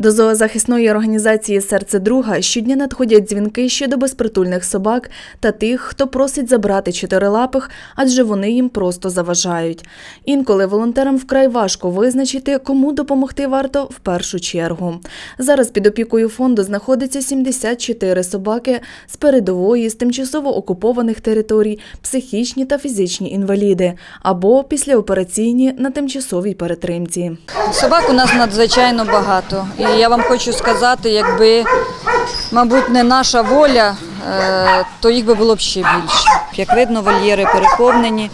До зоозахисної організації Серце друга щодня надходять дзвінки щодо безпритульних собак та тих, хто просить забрати чотирилапих, адже вони їм просто заважають. Інколи волонтерам вкрай важко визначити, кому допомогти варто в першу чергу. Зараз під опікою фонду знаходиться 74 собаки з передової, з тимчасово окупованих територій, психічні та фізичні інваліди або післяопераційні на тимчасовій перетримці. Собак у нас надзвичайно багато. І я вам хочу сказати, якби, мабуть, не наша воля, е, то їх би було б ще більше. Як видно, вольєри переповнені.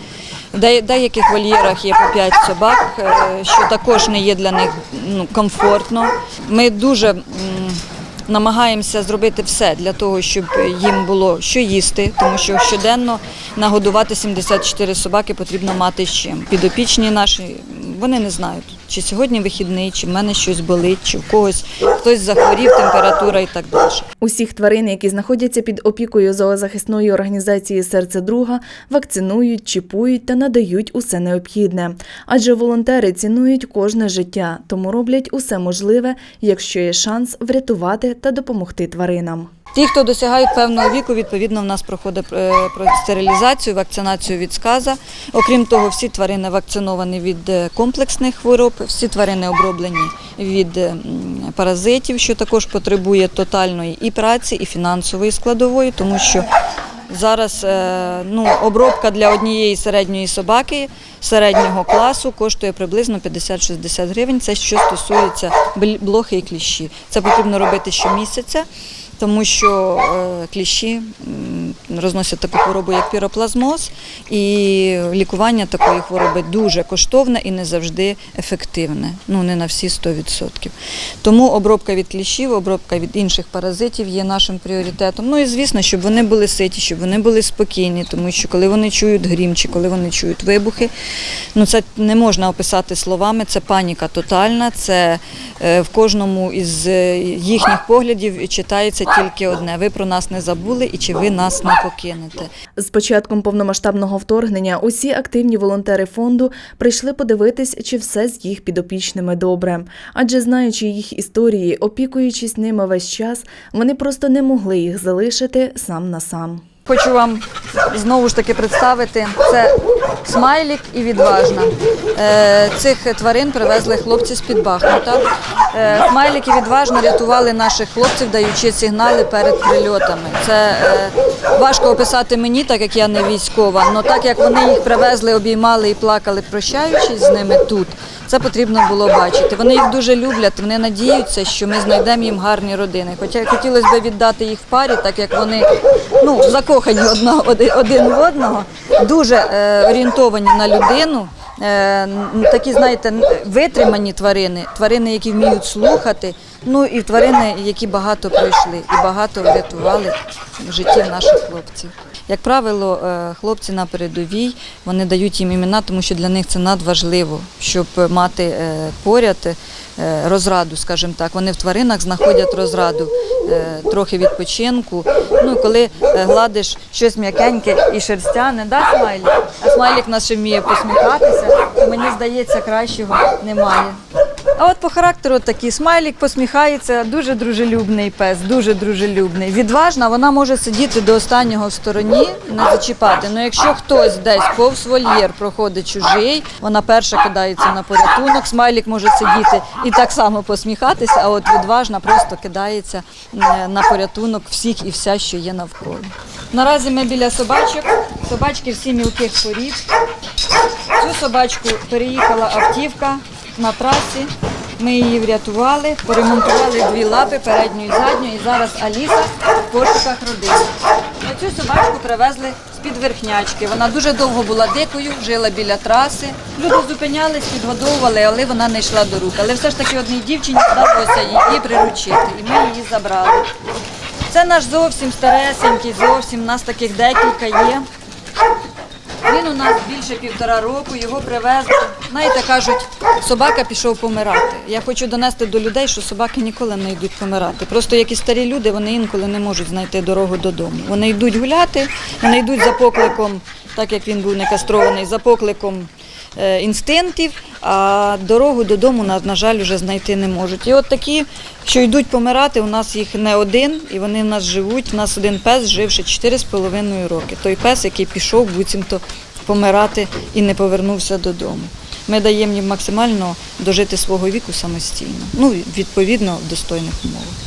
В деяких вольєрах є по 5 собак, е, що також не є для них ну, комфортно. Ми дуже намагаємося зробити все для того, щоб їм було що їсти, тому що щоденно нагодувати 74 собаки потрібно мати з чим. Підопічні наші вони не знають, чи сьогодні вихідний, чи в мене щось болить, чи в когось хтось захворів, температура і так далі. Усіх тварин, які знаходяться під опікою зоозахисної організації Серце друга, вакцинують, чіпують та надають усе необхідне. Адже волонтери цінують кожне життя, тому роблять усе можливе, якщо є шанс врятувати та допомогти тваринам. Ті, хто досягають певного віку, відповідно, в нас проходить е, про стерилізацію, вакцинацію від сказа. Окрім того, всі тварини вакциновані від е, комплексних хвороб, всі тварини оброблені від паразитів, що також потребує тотальної і праці, і фінансової складової, тому що зараз е, ну, обробка для однієї середньої собаки середнього класу коштує приблизно 50-60 гривень. Це що стосується блохи і кліщі. Це потрібно робити щомісяця тому що е, кліщі розносять таку хворобу, як піроплазмоз, і лікування такої хвороби дуже коштовне і не завжди ефективне. Ну не на всі 100%. Тому обробка від кліщів, обробка від інших паразитів є нашим пріоритетом. Ну і звісно, щоб вони були ситі, щоб вони були спокійні, тому що коли вони чують грім чи коли вони чують вибухи, ну це не можна описати словами. Це паніка тотальна. Це е, в кожному із е, їхніх поглядів читається тільки одне: ви про нас не забули і чи ви нас не покинете. З початком повномасштабного вторгнення усі активні волонтери фонду прийшли подивитись, чи все з їх підопічними добре. Адже знаючи їх історії, опікуючись ними весь час, вони просто не могли їх залишити сам на сам. Хочу вам знову ж таки представити це смайлік і відважна. Е, Цих тварин привезли хлопці з під Бахмута. Е, Смайлік і відважна рятували наших хлопців, даючи сигнали перед прильотами. Це е, важко описати мені, так як я не військова, але так як вони їх привезли, обіймали і плакали, прощаючись з ними тут. Це потрібно було бачити. Вони їх дуже люблять, вони надіються, що ми знайдемо їм гарні родини. Хоча хотілося б віддати їх в парі, так як вони ну, закохані одна, один, в одного, дуже е, орієнтовані на людину. Е, такі, знаєте, витримані тварини, тварини, які вміють слухати, ну і тварини, які багато пройшли і багато врятували життів наших хлопців. Як правило, е, хлопці на передовій вони дають їм імена, тому що для них це надважливо, щоб мати е, поряд е, розраду, скажімо так. Вони в тваринах знаходять розраду, трохи відпочинку. Ну коли гладиш щось м'якеньке і шерстяне, да, смайлік? А смайлік в нас вміє посміхатися, то мені здається, кращого немає. А от по характеру такий смайлік посміхається, дуже дружелюбний пес, дуже дружелюбний. Відважна, вона може сидіти до останнього в стороні, не зачіпати. Ну якщо хтось десь повз вольєр проходить чужий, вона перша кидається на порятунок. Смайлік може сидіти і так само посміхатися, а от відважна просто кидається е, на порятунок всіх і вся, що є навколо. Наразі ми біля собачок. Собачки всі мілких порід. Цю собачку переїхала автівка на трасі. Ми її врятували, поремонтували дві лапи, передню і задню, і зараз Аліса в пошуках родини. Цю собачку привезли з-під верхнячки. Вона дуже довго була дикою, жила біля траси. Люди зупинялись, підгодовували, але вона не йшла до рук. Але все ж таки одній дівчині вдалося її приручити, і ми її забрали. Це наш зовсім старесенький, зовсім нас таких декілька є у нас більше півтора року, його привезли. Знаєте, кажуть, собака пішов помирати. Я хочу донести до людей, що собаки ніколи не йдуть помирати. Просто як і старі люди, вони інколи не можуть знайти дорогу додому. Вони йдуть гуляти, вони йдуть за покликом, так як він був не кастрований, за покликом. Е, інстинктів, а дорогу додому на жаль вже знайти не можуть. І от такі, що йдуть помирати, у нас їх не один, і вони в нас живуть. У нас один пес жив ще 4,5 роки. Той пес, який пішов буцімто помирати і не повернувся додому. Ми даємо їм максимально дожити свого віку самостійно, ну відповідно в достойних умовах.